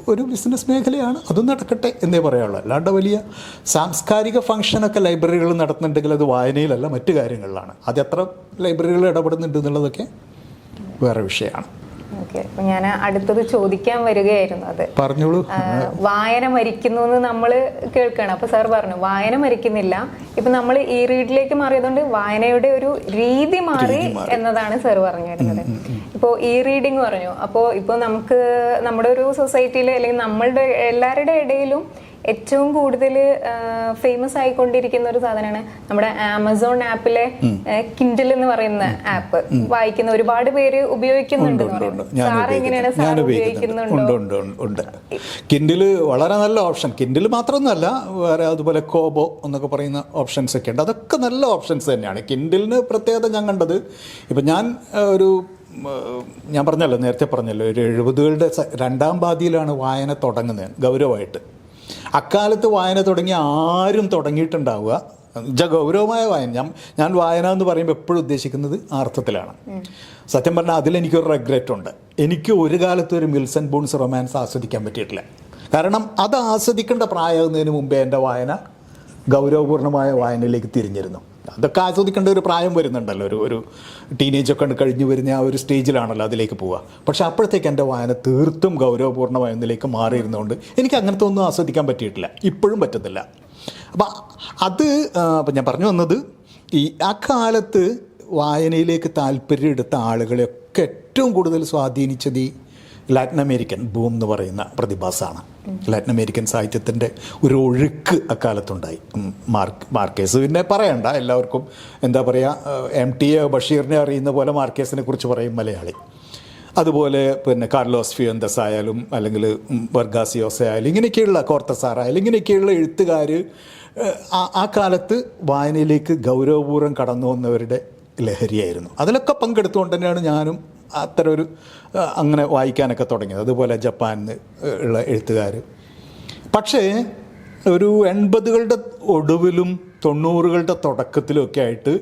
ഒരു ബിസിനസ് മേഖലയാണ്. അതും നടക്കട്ടെ എന്നേ പറയാനുള്ളൂ. അല്ലാണ്ട് വലിയ സാംസ്കാരിക ഫംഗ്ഷനൊക്കെ ലൈബ്രറികൾ നടത്തുന്നുണ്ടെങ്കിൽ അത് വായനയിലല്ല മറ്റു കാര്യങ്ങളിലാണ്. അത് എത്ര ലൈബ്രറികൾ ഇടപെടുന്നുണ്ട് എന്നുള്ളതൊക്കെ വേറെ വിഷയമാണ്. ഓക്കെ. അപ്പൊ ഞാൻ അടുത്തത് ചോദിക്കാൻ വരികയായിരുന്നു അത്. പറഞ്ഞോളൂ. വായന മരിക്കുന്നു എന്ന് നമ്മൾ കേൾക്കുകയാണ് അപ്പൊ സാർ പറഞ്ഞു വായന മരിക്കുന്നില്ല. ഇപ്പൊ നമ്മൾ ഈ റീഡിലേക്ക് മാറിയതുകൊണ്ട് വായനയുടെ ഒരു രീതി മാറി എന്നതാണ് സാർ പറഞ്ഞു വരുന്നത്. ഇപ്പോൾ ഈ റീഡിങ് പറഞ്ഞു. അപ്പോൾ ഇപ്പോൾ നമുക്ക് നമ്മുടെ ഒരു സൊസൈറ്റിയിൽ അല്ലെങ്കിൽ നമ്മളുടെ എല്ലാവരുടെ ഇടയിലും ഏറ്റവും കൂടുതൽ ഫേമസ് ആയിക്കൊണ്ടിരിക്കുന്ന ഒരു സാധനമാണ് നമ്മുടെ ആമസോൺ ആപ്പിലെ കിൻഡിൽ എന്ന് പറയുന്ന ആപ്പ്. വായിക്കുന്ന ഒരുപാട് പേര് ഉപയോഗിക്കുന്നുണ്ട്. എങ്ങനെയാണ് കിൻഡിൽ വളരെ നല്ല ഓപ്ഷൻ. കിൻഡിൽ മാത്രമൊന്നുമല്ല വേറെ അതുപോലെ കോബോ എന്നൊക്കെ പറയുന്ന ഓപ്ഷൻസ് ഒക്കെ ഉണ്ട്. അതൊക്കെ നല്ല ഓപ്ഷൻസ് തന്നെയാണ്. കിൻഡിലിന് പ്രത്യേകത ഞാൻ കണ്ടത് ഇപ്പം ഞാൻ ഒരു ഞാൻ പറഞ്ഞല്ലോ നേരത്തെ പറഞ്ഞല്ലോ ഒരു എഴുപതുകളുടെ രണ്ടാം പാതിയിലാണ് വായന തുടങ്ങുന്നത് ഗൗരവമായിട്ട്. അക്കാലത്ത് വായന തുടങ്ങി ആരും തുടങ്ങിയിട്ടുണ്ടാവുക. ഗൗരവമായ വായന. ഞാൻ ഞാൻ വായന എന്ന് പറയുമ്പോൾ എപ്പോഴും ഉദ്ദേശിക്കുന്നത് ആ അർത്ഥത്തിലാണ്. സത്യം പറഞ്ഞാൽ അതിലെനിക്കൊരു റെഗ്രറ്റ് ഉണ്ട്. എനിക്ക് ഒരു കാലത്ത് ഒരു മിൽസൺ ബോൺസ് റൊമാൻസ് ആസ്വദിക്കാൻ പറ്റിയിട്ടില്ല. കാരണം അത് ആസ്വദിക്കേണ്ട പ്രായമാകുന്നതിന് മുമ്പേ എന്റെ വായന ഗൗരവപൂർണമായ വായനയിലേക്ക് തിരിഞ്ഞിരുന്നു. അതൊക്കെ ആസ്വദിക്കേണ്ട ഒരു പ്രായം വരുന്നുണ്ടല്ലോ. ഒരു ഒരു ടീനേജൊക്കെ കഴിഞ്ഞ് വരുന്ന ആ ഒരു സ്റ്റേജിലാണല്ലോ അതിലേക്ക് പോവുക. പക്ഷെ അപ്പോഴത്തേക്ക് എന്റെ വായന തീർത്തും ഗൗരവപൂർണമായ ഒന്നിലേക്ക് മാറിയിരുന്നുകൊണ്ട് എനിക്ക് അങ്ങനത്തെ ഒന്നും ആസ്വദിക്കാൻ പറ്റിയിട്ടില്ല. ഇപ്പോഴും പറ്റത്തില്ല. അപ്പം അത് അപ്പം ഞാൻ പറഞ്ഞു വന്നത് ഈ ആ കാലത്ത് വായനയിലേക്ക് താല്പര്യം എടുത്ത ആളുകളെയൊക്കെ ഏറ്റവും കൂടുതൽ സ്വാധീനിച്ചത് ഈ ലാറ്റിൻ അമേരിക്കൻ ബൂം എന്ന് പറയുന്ന പ്രതിഭാസമാണ്. ലാറ്റിൻ അമേരിക്കൻ സാഹിത്യത്തിന്റെ ഒരു ഒഴുക്ക് അക്കാലത്തുണ്ടായി. മാർക്ക് മാർക്കേസ് പിന്നെ പറയണ്ട എല്ലാവർക്കും എന്താ പറയുക എം ടി എ ബഷീറിനെ അറിയുന്ന പോലെ മാർക്കേസിനെ കുറിച്ച് പറയും മലയാളി. അതുപോലെ പിന്നെ കാർലോസ് ഫിയോന്തസ് ആയാലും അല്ലെങ്കിൽ വർഗാസിയോസ് ആയാലും ഇങ്ങനെയൊക്കെയുള്ള കോർത്തസാർ ആയാലും ഇങ്ങനെയൊക്കെയുള്ള എഴുത്തുകാർ ആ കാലത്ത് വായനയിലേക്ക് ഗൗരവപൂർവം കടന്നു വന്നവരുടെ ലഹരിയായിരുന്നു. അതിലൊക്കെ പങ്കെടുത്തുകൊണ്ട് തന്നെയാണ് ഞാനും അത്തരം ഒരു അങ്ങനെ വായിക്കാനൊക്കെ തുടങ്ങിയത്. അതുപോലെ ജപ്പാനിൽ ഉള്ള എഴുത്തുകാർ. പക്ഷേ ഒരു എൺപതുകളുടെ ഒടുവിലും തൊണ്ണൂറുകളുടെ തുടക്കത്തിലുമൊക്കെ ആയിട്ട്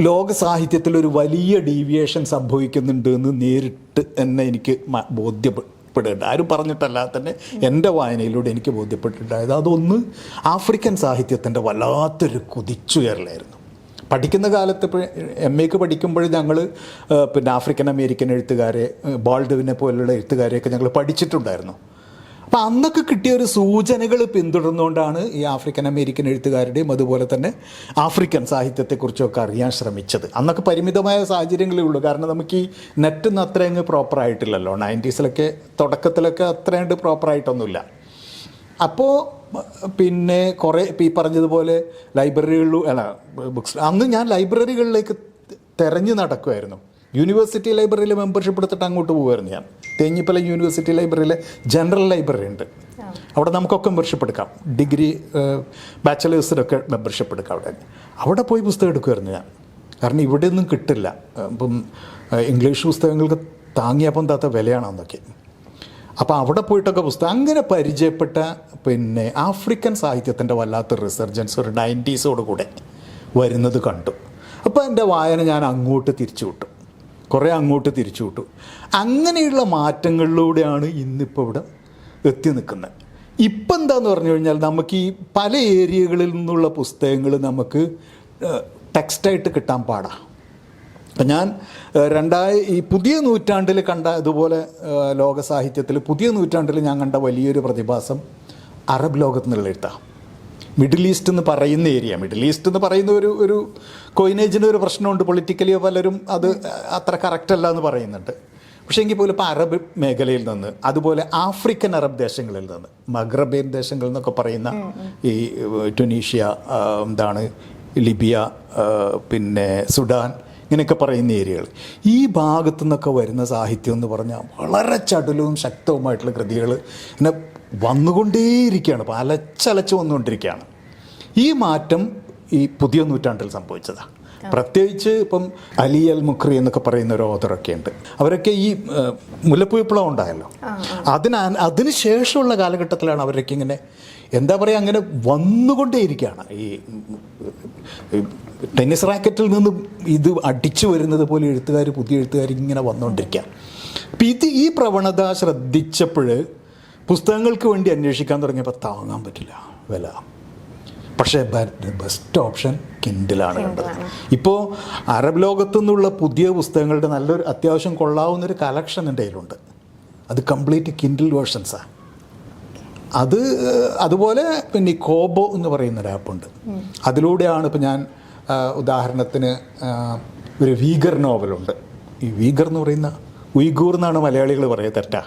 ലോക സാഹിത്യത്തിൽ ഒരു വലിയ ഡീവിയേഷൻ സംഭവിക്കുന്നുണ്ട് എന്ന് നേരിട്ട് എന്നെ എനിക്ക് ബോധ്യപ്പെട്ടിട്ടുണ്ട്. ആരും പറഞ്ഞിട്ടല്ലാതെ തന്നെ എന്റെ വായനയിലൂടെ എനിക്ക് ബോധ്യപ്പെട്ടിട്ടുണ്ടായത്. അതൊന്ന് ആഫ്രിക്കൻ സാഹിത്യത്തിന്റെ വല്ലാത്തൊരു കുതിച്ചുയരലായിരുന്നു. പഠിക്കുന്ന കാലത്ത് എം എക്ക് പഠിക്കുമ്പോൾ ഞങ്ങൾ പിന്നെ ആഫ്രിക്കൻ അമേരിക്കൻ എഴുത്തുകാരെ ബാൾഡുവിനെ പോലുള്ള എഴുത്തുകാരെയൊക്കെ ഞങ്ങൾ പഠിച്ചിട്ടുണ്ടായിരുന്നു. അപ്പോൾ അന്നൊക്കെ കിട്ടിയ ഒരു സൂചനകൾ പിന്തുടർന്നുകൊണ്ടാണ് ഈ ആഫ്രിക്കൻ അമേരിക്കൻ എഴുത്തുകാരുടെയും അതുപോലെ തന്നെ ആഫ്രിക്കൻ സാഹിത്യത്തെക്കുറിച്ചൊക്കെ അറിയാൻ ശ്രമിച്ചത്. അന്നൊക്കെ പരിമിതമായ സാഹചര്യങ്ങളേ ഉള്ളൂ. കാരണം നമുക്ക് ഈ നെറ്റൊന്നും അത്ര അങ്ങ് പ്രോപ്പർ ആയിട്ടില്ലല്ലോ. നയന്റീസിലൊക്കെ തുടക്കത്തിലൊക്കെ അത്രയുണ്ട് പ്രോപ്പറായിട്ടൊന്നുമില്ല അപ്പോൾ പിന്നെ കുറേ ഈ പറഞ്ഞതുപോലെ ലൈബ്രറികളിലും അല്ല ബുക്സ് അന്ന് ഞാൻ ലൈബ്രറികളിലേക്ക് തിരഞ്ഞു നടക്കുമായിരുന്നു യൂണിവേഴ്സിറ്റി ലൈബ്രറിയിൽ മെമ്പർഷിപ്പ് എടുത്തിട്ട് അങ്ങോട്ട് പോകുമായിരുന്നു ഞാൻ. തേഞ്ഞിപ്പല യൂണിവേഴ്സിറ്റി ലൈബ്രറിയിലെ ജനറൽ ലൈബ്രറി ഉണ്ട്. അവിടെ നമുക്കൊക്കെ മെമ്പർഷിപ്പ് എടുക്കാം ഡിഗ്രി ബാച്ചലേഴ്സിനൊക്കെ മെമ്പർഷിപ്പ് എടുക്കാം അവിടെ. അവിടെ പോയി പുസ്തകം എടുക്കുമായിരുന്നു ഞാൻ. കാരണം ഇവിടെ ഒന്നും കിട്ടില്ല ഇപ്പം ഇംഗ്ലീഷ് പുസ്തകങ്ങൾക്ക് താങ്ങിയപ്പം താത്ത വിലയാണ് അന്നൊക്കെ അപ്പോൾ അവിടെ പോയിട്ടൊക്കെ പുസ്തകം. അങ്ങനെ പരിചയപ്പെട്ട പിന്നെ ആഫ്രിക്കൻ സാഹിത്യത്തിന്റെ വല്ലാത്ത റിസർജൻസ് ഒരു നയന്റീസോട് കൂടെ വരുന്നത് കണ്ടു. അപ്പോൾ എന്റെ വായന ഞാൻ അങ്ങോട്ട് തിരിച്ചു വിട്ടു കുറേ അങ്ങോട്ട് തിരിച്ചു വിട്ടു അങ്ങനെയുള്ള മാറ്റങ്ങളിലൂടെയാണ് ഇന്നിപ്പോൾ ഇവിടെ എത്തി നിൽക്കുന്നത്. ഇപ്പം എന്താന്ന് പറഞ്ഞു കഴിഞ്ഞാൽ നമുക്ക് ഈ പല ഏരിയകളിൽ നിന്നുള്ള പുസ്തകങ്ങൾ നമുക്ക് ടെക്സ്റ്റായിട്ട് കിട്ടാൻ പാടാണ് അപ്പം ഞാൻ രണ്ടായി ഈ പുതിയ നൂറ്റാണ്ടിൽ കണ്ട ഇതുപോലെ ലോക സാഹിത്യത്തിൽ പുതിയ നൂറ്റാണ്ടിൽ ഞാൻ കണ്ട വലിയൊരു പ്രതിഭാസം അറബ് ലോകത്ത് നിന്നുള്ള മിഡിൽ ഈസ്റ്റ് എന്ന് പറയുന്ന ഏരിയ മിഡിൽ ഈസ്റ്റ് എന്ന് പറയുന്ന ഒരു ഒരു കോയിനേജിന് ഒരു പ്രശ്നമുണ്ട് പൊളിറ്റിക്കലി പലരും അത് അത്ര കറക്റ്റ് അല്ല എന്ന് പറയുന്നുണ്ട്. പക്ഷേ എങ്കിൽ പോലും ഇപ്പോൾ അറബ് മേഖലയിൽ നിന്ന് അതുപോലെ ആഫ്രിക്കൻ അറബ് ദേശങ്ങളിൽ നിന്ന് മഗ്രബേൻ ദേശങ്ങളിൽ നിന്നൊക്കെ പറയുന്ന ഈ ട്യുനീഷ്യ എന്താണ് ലിബിയ പിന്നെ സുഡാൻ ഇങ്ങനെയൊക്കെ പറയുന്ന ഏരിയകൾ. ഈ ഭാഗത്തു നിന്നൊക്കെ വരുന്ന സാഹിത്യം എന്ന് പറഞ്ഞാൽ വളരെ ചടുലവും ശക്തവുമായിട്ടുള്ള കൃതികൾ ഇങ്ങനെ വന്നുകൊണ്ടേയിരിക്കുകയാണ് അലച്ചലച്ച് വന്നുകൊണ്ടിരിക്കുകയാണ്. ഈ മാറ്റം ഈ പുതിയ നൂറ്റാണ്ടിൽ സംഭവിച്ചതാണ് പ്രത്യേകിച്ച് ഇപ്പം അലി അൽ മുഖ്രി എന്നൊക്കെ പറയുന്ന ഒരു ഓതറൊക്കെ ഉണ്ട്. അവരൊക്കെ ഈ മുല്ലപ്പൂ വിപ്ലവം ഉണ്ടായല്ലോ. അതിന് അതിന് ശേഷമുള്ള കാലഘട്ടത്തിലാണ് അവരൊക്കെ ഇങ്ങനെ എന്താ പറയുക അങ്ങനെ വന്നുകൊണ്ടേയിരിക്കുകയാണ് ഈ ഈ ടെന്നീസ് റാക്കറ്റിൽ നിന്ന് ഇത് അടിച്ചു വരുന്നത് പോലെ എഴുത്തുകാർ പുതിയ എഴുത്തുകാർ ഇങ്ങനെ വന്നുകൊണ്ടിരിക്കുക അപ്പം ഇത് ഈ പ്രവണത ശ്രദ്ധിച്ചപ്പോൾ പുസ്തകങ്ങൾക്ക് വേണ്ടി അന്വേഷിക്കാൻ തുടങ്ങിയപ്പോൾ താങ്ങാൻ പറ്റില്ല വില. പക്ഷേ ബെസ്റ്റ് ഓപ്ഷൻ കിൻഡിലാണ് കണ്ടത്. ഇപ്പോൾ അറബ് ലോകത്തു നിന്നുള്ള പുതിയ പുസ്തകങ്ങളുടെ നല്ലൊരു അത്യാവശ്യം കൊള്ളാവുന്നൊരു കളക്ഷൻ എന്റെ കയ്യിലുണ്ട്. അത് കംപ്ലീറ്റ് കിൻഡിൽ വേർഷൻസാണ് അത് അതുപോലെ പിന്നെ കോബോ എന്ന് പറയുന്ന ഒരു ആപ്പുണ്ട് അതിലൂടെയാണ് ഇപ്പം ഞാൻ ഉദാഹരണത്തിന് ഒരു വീഗർ നോവലുണ്ട് ഈ വീഗർ എന്ന് പറയുന്ന ഉയ്ഗൂർ എന്നാണ് മലയാളികൾ പറയുക തെറ്റാ.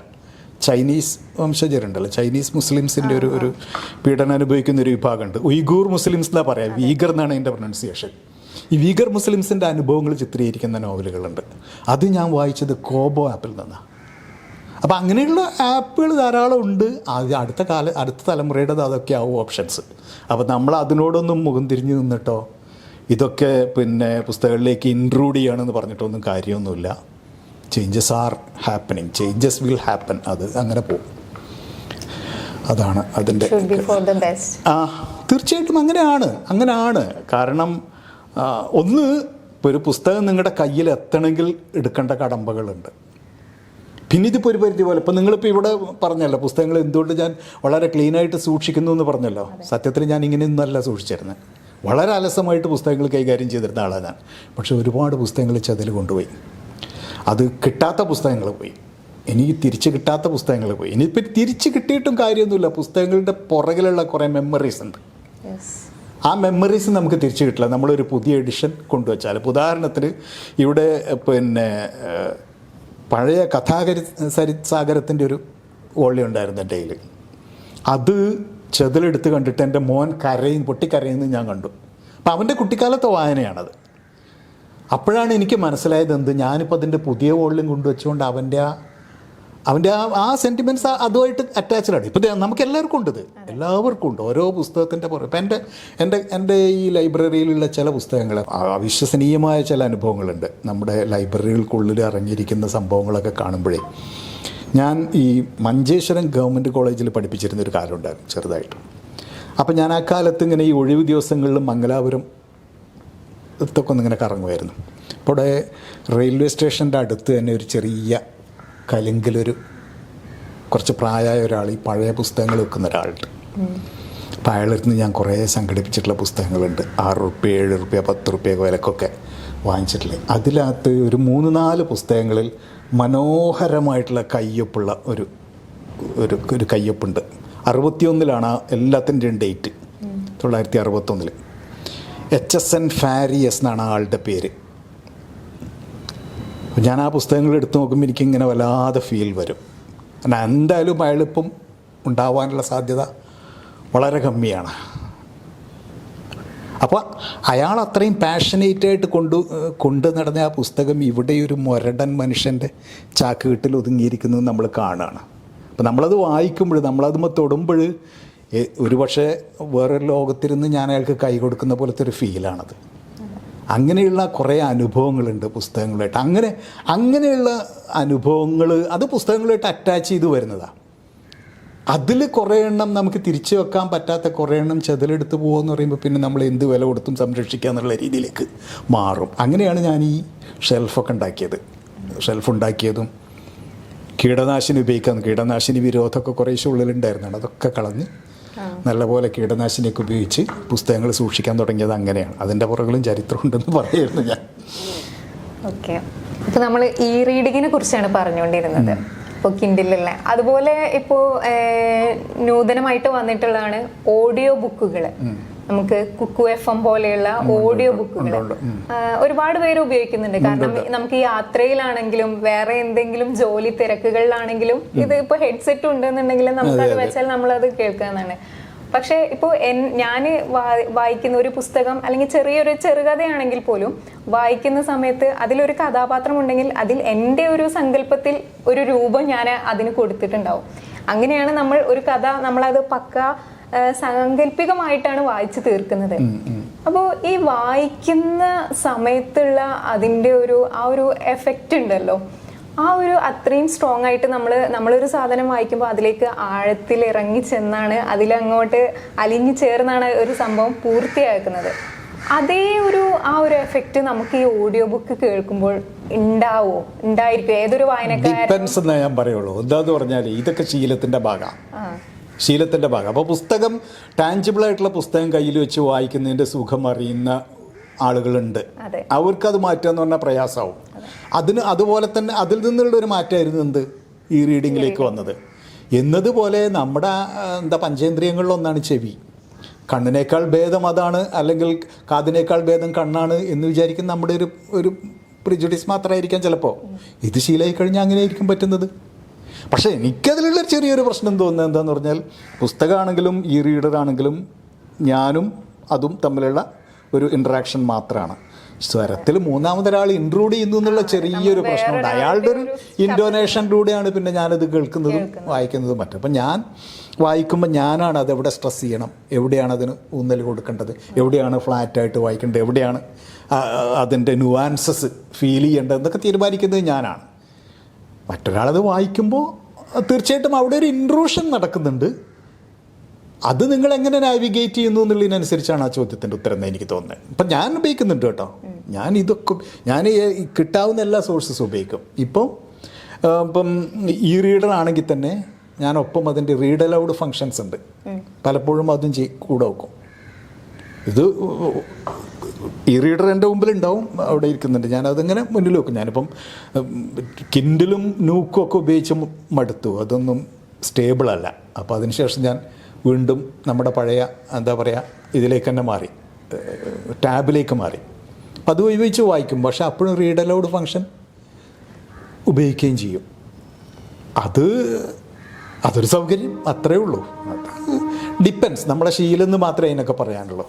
ചൈനീസ് വംശജരുണ്ടല്ലോ. ചൈനീസ് മുസ്ലിംസിന്റെ ഒരു ഒരു പീഡനം അനുഭവിക്കുന്ന ഒരു വിഭാഗമുണ്ട്. ഉയ്ഗൂർ മുസ്ലിംസ് എന്നാ പറയാം. വീഗർ എന്നാണ് അതിന്റെ പ്രൊനൗൺസിയേഷൻ ഈ വീഗർ മുസ്ലിംസിന്റെ അനുഭവങ്ങൾ ചിത്രീകരിക്കുന്ന നോവലുകളുണ്ട്. അത് ഞാൻ വായിച്ചത് കോബോ ആപ്പിൽ നിന്നാണ് അപ്പോൾ അങ്ങനെയുള്ള ആപ്പുകൾ ധാരാളം ഉണ്ട്. അത് അടുത്ത കാല അടുത്ത തലമുറയുടെ അതൊക്കെ ആവും ഓപ്ഷൻസ് അപ്പോൾ നമ്മൾ അതിനോടൊന്നും മുഖം തിരിഞ്ഞ് നിന്നിട്ടോ? ഇതൊക്കെ പിന്നെ പുസ്തകങ്ങളിലേക്ക് ഇൻക്ലൂഡ് ചെയ്യണമെന്ന് പറഞ്ഞിട്ടൊന്നും കാര്യമൊന്നുമില്ല. Changes are happening changes will happen അത് അങ്ങനെ പോകും. അതാണ് അതിന്റെ ആ തീർച്ചയായിട്ടും അങ്ങനെയാണ്. അങ്ങനെയാണ്. കാരണം ഒന്ന് ഇപ്പോൾ ഒരു പുസ്തകം നിങ്ങളുടെ കയ്യിൽ എത്തണമെങ്കിൽ എടുക്കേണ്ട കടമ്പകളുണ്ട്. പിന്നെ ഇതിപ്പോൾ ഒരു പരിധി പോലെ. ഇപ്പം നിങ്ങളിപ്പോൾ ഇവിടെ പറഞ്ഞല്ലോ പുസ്തകങ്ങൾ എന്തുകൊണ്ട് ഞാൻ വളരെ ക്ലീനായിട്ട് സൂക്ഷിക്കുന്നു എന്ന് പറഞ്ഞല്ലോ. സത്യത്തിൽ ഞാൻ ഇങ്ങനെ ഇങ്ങനെയൊന്നല്ല സൂക്ഷിച്ചിരുന്നത് വളരെ അലസമായിട്ട് പുസ്തകങ്ങൾ കൈകാര്യം ചെയ്തിരുന്ന ആളാണ് ഞാൻ. പക്ഷെ ഒരുപാട് പുസ്തകങ്ങൾ ചതിൽ കൊണ്ടുപോയി. അത് കിട്ടാത്ത പുസ്തകങ്ങൾ പോയി. എനിക്ക് തിരിച്ച് കിട്ടാത്ത പുസ്തകങ്ങൾ പോയി. ഇനിയിപ്പോൾ തിരിച്ച് കിട്ടിയിട്ടും കാര്യമൊന്നുമില്ല. പുസ്തകങ്ങളുടെ പുറകിലുള്ള കുറേ മെമ്മറീസ് ഉണ്ട്. ആ മെമ്മറീസ് നമുക്ക് തിരിച്ചു കിട്ടില്ല. നമ്മളൊരു പുതിയ എഡിഷൻ കൊണ്ടുവച്ചാൽ ഉദാഹരണത്തിന് ഇവിടെ പിന്നെ പഴയ കഥാകരി സരിസാഗരത്തിന്റെ ഒരു വോളി ഉണ്ടായിരുന്നു എന്റെ കയ്യിൽ അത് ചെതിലെടുത്ത് കണ്ടിട്ട് എന്റെ മോൻ കരയും പൊട്ടിക്കരയുന്നത് ഞാൻ കണ്ടു. അപ്പം അവന്റെ കുട്ടിക്കാലത്തെ വായനയാണത്. അപ്പോഴാണ് എനിക്ക് മനസ്സിലായത് എന്ത്? ഞാനിപ്പോൾ അതിന്റെ പുതിയ വോളിയം കൊണ്ടുവച്ചുകൊണ്ട് അവന്റെ ആ അവന്റെ ആ ആ സെന്റിമെന്റ്സ് അതുമായിട്ട് അറ്റാച്ച്ഡ് ആണ്. ഇപ്പോൾ നമുക്ക് എല്ലാവർക്കും ഉണ്ട് ഇത്. എല്ലാവർക്കും ഉണ്ട്. ഓരോ പുസ്തകത്തിന്റെ പുറകെ. ഇപ്പം എന്റെ എന്റെ എന്റെ ഈ ലൈബ്രറിയിലുള്ള ചില പുസ്തകങ്ങൾ അവിശ്വസനീയമായ ചില അനുഭവങ്ങളുണ്ട്. നമ്മുടെ ലൈബ്രറികൾക്കുള്ളിൽ അറിഞ്ഞിരിക്കുന്ന സംഭവങ്ങളൊക്കെ കാണുമ്പോഴേ. ഞാൻ ഈ മഞ്ചേശ്വരം ഗവൺമെന്റ് കോളേജിൽ പഠിപ്പിച്ചിരുന്ന ഒരു കാലമുണ്ടായിരുന്നു ചെറുതായിട്ട്. അപ്പം ഞാൻ ആ കാലത്ത് ഇങ്ങനെ ഈ ഒഴിവ് ദിവസങ്ങളിലും മംഗലാപുരം ഇതൊക്കെ ഒന്നിങ്ങനെ കറങ്ങുമായിരുന്നു. അപ്പോൾ റെയിൽവേ സ്റ്റേഷന്റെ അടുത്ത് തന്നെ ഒരു ചെറിയ കലിങ്കിലൊരു കുറച്ച് പ്രായമായ ഒരാൾ ഈ പഴയ പുസ്തകങ്ങൾ വെക്കുന്ന ഒരാളുണ്ട്. അപ്പോൾ അയാളുടെ നിന്ന് ഞാൻ കുറേ സംഘടിപ്പിച്ചിട്ടുള്ള പുസ്തകങ്ങളുണ്ട്. ആറ് റുപ്യ ഏഴ് റുപ്യ പത്ത് റുപ്യ വിലക്കൊക്കെ വാങ്ങിച്ചിട്ടുള്ളത് അതിനകത്ത് ഒരു മൂന്ന് നാല് പുസ്തകങ്ങളിൽ മനോഹരമായിട്ടുള്ള കയ്യൊപ്പുള്ള ഒരു ഒരു ഒരു കയ്യൊപ്പുണ്ട്. അറുപത്തിയൊന്നിലാണ് എല്ലാത്തിന്റെയും ഡേറ്റ്. തൊള്ളായിരത്തി അറുപത്തൊന്നിൽ എച്ച് എസ് എൻ ഫാരിയസ് എന്നാണ് ആളുടെ പേര്. അപ്പോൾ ഞാൻ ആ പുസ്തകങ്ങൾ എടുത്തു നോക്കുമ്പോൾ എനിക്കിങ്ങനെ വല്ലാതെ ഫീൽ വരും. കാരണം എന്തായാലും അയാളിപ്പം ഉണ്ടാവാനുള്ള സാധ്യത വളരെ കമ്മിയാണ്. അപ്പോൾ അയാൾ അത്രയും പാഷനേറ്റായിട്ട് കൊണ്ട് കൊണ്ട് നടന്ന ആ പുസ്തകം ഇവിടെ ഒരു മുരടൻ മനുഷ്യന്റെ ചാക്കുകെട്ടിൽ ഒതുങ്ങിയിരിക്കുന്നത് നമ്മൾ കാണുകയാണ് അപ്പോൾ നമ്മളത് വായിക്കുമ്പോൾ നമ്മളതുമ്പോൾ തൊടുമ്പോൾ ഒരു പക്ഷേ വേറൊരു ലോകത്തിരുന്ന് ഞാൻ അയാൾക്ക് കൈ കൊടുക്കുന്ന പോലത്തെ ഒരു ഫീലാണത് അങ്ങനെയുള്ള കുറേ അനുഭവങ്ങളുണ്ട് പുസ്തകങ്ങളായിട്ട്. അങ്ങനെ അങ്ങനെയുള്ള അനുഭവങ്ങൾ അത് പുസ്തകങ്ങളായിട്ട് അറ്റാച്ച് ചെയ്ത് വരുന്നതാണ് അതിൽ കുറേ എണ്ണം നമുക്ക് തിരിച്ചു വെക്കാൻ പറ്റാത്ത കുറേ എണ്ണം ചെതലെടുത്ത് പോകുമെന്ന് പറയുമ്പോൾ പിന്നെ നമ്മൾ എന്ത് വില കൊടുത്തും സംരക്ഷിക്കുക എന്നുള്ള രീതിയിലേക്ക് മാറും. അങ്ങനെയാണ് ഞാൻ ഈ ഷെൽഫൊക്കെ ഉണ്ടാക്കിയത്. ഷെൽഫ് ഉണ്ടാക്കിയതും കീടനാശിനി ഉപയോഗിക്കാൻ കീടനാശിനി വിരോധമൊക്കെ കുറേശ്ശെ ഉള്ളിലുണ്ടായിരുന്നാണ്. അതൊക്കെ കളഞ്ഞ് നല്ലപോലെ കീടനാശിനിയൊക്കെ ഉപയോഗിച്ച് പുസ്തകങ്ങൾ സൂക്ഷിക്കാൻ തുടങ്ങിയത് അങ്ങനെയാണ്. അതിന്റെ പുറകിലും ചരിത്രമുണ്ടെന്ന് പറയായിരുന്നു ഞാൻ. ഓക്കെ. ഇപ്പോൾ നമ്മൾ ഇ റീഡിങ്ങിനെ കുറിച്ചാണ് പറഞ്ഞുകൊണ്ടിരുന്നത്. ഇപ്പോൾ കിൻഡിലുള്ള അതുപോലെ ഇപ്പോൾ നൂതനമായിട്ട് വന്നിട്ടുള്ളതാണ് ഓഡിയോ ബുക്കുകൾ നമുക്ക് കുക്കു എഫ് എം പോലെയുള്ള ഓഡിയോ ബുക്കുകൾ ഒരുപാട് പേര് ഉപയോഗിക്കുന്നുണ്ട്. കാരണം നമുക്ക് ഈ യാത്രയിലാണെങ്കിലും വേറെ എന്തെങ്കിലും ജോലി തിരക്കുകളിലാണെങ്കിലും ഇത് ഇപ്പൊ ഹെഡ്സെറ്റ് ഉണ്ടെന്നുണ്ടെങ്കിൽ നമുക്ക് അത് വെച്ചാൽ നമ്മൾ അത് കേൾക്കാന്നാണ്. പക്ഷെ ഇപ്പോൾ ഞാൻ വായിക്കുന്ന ഒരു പുസ്തകം അല്ലെങ്കിൽ ചെറിയൊരു ചെറുകഥയാണെങ്കിൽ പോലും വായിക്കുന്ന സമയത്ത് അതിലൊരു കഥാപാത്രം ഉണ്ടെങ്കിൽ അതിൽ എന്റെ ഒരു സങ്കല്പത്തിൽ ഒരു രൂപം ഞാൻ അതിന് കൊടുത്തിട്ടുണ്ടാവും. അങ്ങനെയാണ് നമ്മൾ ഒരു കഥ നമ്മളത് പക്ക സാങ്കല്പികമായിട്ടാണ് വായിച്ചു തീർക്കുന്നത്. അപ്പോൾ ഈ വായിക്കുന്ന സമയത്തുള്ള അതിന്റെ ഒരു ആ ഒരു എഫക്റ്റ് ഉണ്ടല്ലോ. ആ ഒരു അത്രയും സ്ട്രോങ് ആയിട്ട് നമ്മൾ നമ്മളൊരു സാധനം വായിക്കുമ്പോൾ അതിലേക്ക് ആഴത്തിൽ ഇറങ്ങി ചെന്നാണ് അതിലങ്ങോട്ട് അലിഞ്ഞു ചേർന്നാണ് ഒരു സംഭവം പൂർത്തിയാക്കുന്നത്. അതേ ഒരു ആ ഒരു എഫക്റ്റ് നമുക്ക് ഈ ഓഡിയോ ബുക്ക് കേൾക്കുമ്പോൾ ഉണ്ടാവോ ഉണ്ടായിരിക്കും ഏതൊരു വായനക്കാരൻ ഡിപ്പെൻസ് എന്നേ ഞാൻ പറയുള്ളൂ. എന്താന്ന് പറഞ്ഞാൽ ഇതൊക്കെ ശീലത്തിന്റെ ഭാഗമാണ് ശീലത്തിന്റെ ഭാഗം. അപ്പോൾ പുസ്തകം ടാഞ്ചിബിളായിട്ടുള്ള പുസ്തകം കയ്യിൽ വെച്ച് വായിക്കുന്നതിന്റെ സുഖം അറിയുന്ന ആളുകളുണ്ട്. അവർക്ക് അവർക്കത് മാറ്റുക എന്ന് പറഞ്ഞാൽ പ്രയാസമാവും അതിന് അതുപോലെ തന്നെ അതിൽ നിന്നുള്ള ഒരു മാറ്റമായിരുന്നു എന്ത്? ഈ റീഡിങ്ങിലേക്ക് വന്നത്. എന്നതുപോലെ നമ്മുടെ എന്താ പഞ്ചേന്ദ്രിയങ്ങളിലൊന്നാണ് ചെവി. കണ്ണിനേക്കാൾ ഭേദം അതാണ് അല്ലെങ്കിൽ കാതിനേക്കാൾ ഭേദം കണ്ണാണ് എന്ന് വിചാരിക്കുന്ന നമ്മുടെ ഒരു ഒരു പ്രിജുഡിസ് മാത്രമായിരിക്കാം ചിലപ്പോൾ ഇത് ശീലമായി കഴിഞ്ഞാൽ അങ്ങനെ ആയിരിക്കും പറ്റുന്നത്. പക്ഷേ എനിക്കതിലുള്ള ചെറിയൊരു പ്രശ്നം തോന്നുന്നത് എന്താണെന്ന് പറഞ്ഞാൽ പുസ്തകമാണെങ്കിലും ഈ റീഡർ ആണെങ്കിലും ഞാനും അതും തമ്മിലുള്ള ഒരു ഇൻട്രാക്ഷൻ മാത്രമാണ് സ്വരത്തിൽ മൂന്നാമതൊരാൾ ഇൻക്ലൂഡ് ചെയ്യുന്നു എന്നുള്ള ചെറിയൊരു പ്രശ്നമുണ്ട്. അയാളുടെ ഒരു ഇൻഡോനേഷനിലൂടെയാണ് പിന്നെ ഞാനത് കേൾക്കുന്നതും വായിക്കുന്നതും മറ്റും. അപ്പം ഞാൻ വായിക്കുമ്പോൾ ഞാനാണ് അത് എവിടെ സ്ട്രെസ് ചെയ്യണം? എവിടെയാണ് അതിന് ഊന്നൽ കൊടുക്കേണ്ടത്? എവിടെയാണ് ഫ്ലാറ്റായിട്ട് വായിക്കേണ്ടത്? എവിടെയാണ് അതിന്റെ നുവാൻസസ് ഫീൽ ചെയ്യേണ്ടത്? എന്നൊക്കെ തീരുമാനിക്കുന്നത് ഞാനാണ്. മറ്റൊരാളത് വായിക്കുമ്പോൾ തീർച്ചയായിട്ടും അവിടെ ഒരു ഇൻട്രൂഷൻ നടക്കുന്നുണ്ട്. അത് നിങ്ങൾ എങ്ങനെ നാവിഗേറ്റ് ചെയ്യുന്നു എന്നുള്ളതിനനുസരിച്ചാണ് ആ ചോദ്യത്തിന്റെ ഉത്തരം എന്ന് എനിക്ക് തോന്നുന്നത്. ഇപ്പം ഞാൻ ഉപയോഗിക്കുന്നുണ്ട് കേട്ടോ. ഞാൻ ഇതൊക്കെ ഞാൻ കിട്ടാവുന്ന എല്ലാ സോഴ്സസും ഉപയോഗിക്കും. ഇപ്പോൾ ഇപ്പം ഈ റീഡർ ആണെങ്കിൽ തന്നെ ഞാൻ ഒപ്പം അതിന്റെ റീഡ് അലൗഡ് ഫങ്ഷൻസ് ഉണ്ട് പലപ്പോഴും അതും ചെയ് കൂടെ വെക്കും. ഇത് ഈ റീഡർ എന്റെ മുമ്പിൽ ഉണ്ടാവും അവിടെ ഇരിക്കുന്നുണ്ട്. ഞാൻ അതിങ്ങനെ മുന്നിൽ വെക്കും. ഞാനിപ്പം കിൻഡിലും നൂക്കും ഒക്കെ ഉപയോഗിച്ച് മടുത്തു. അതൊന്നും സ്റ്റേബിളല്ല അപ്പോൾ അതിനുശേഷം ഞാൻ വീണ്ടും നമ്മുടെ പഴയ എന്താ പറയുക ഇതിലേക്ക് തന്നെ മാറി. ടാബിലേക്ക് മാറി. അപ്പം അത് ഉപയോഗിച്ച് വായിക്കും. പക്ഷേ അപ്പോഴും റീഡ് അലൗഡ് ഫങ്ഷൻ ഉപയോഗിക്കുകയും ചെയ്യും. അത് അതൊരു സൗകര്യം അത്രയേ ഉള്ളൂ. ഡിപ്പെൻസ് നമ്മുടെ ശീലം എന്ന് മാത്രമേ അതിനൊക്കെ പറയാനുള്ളൂ.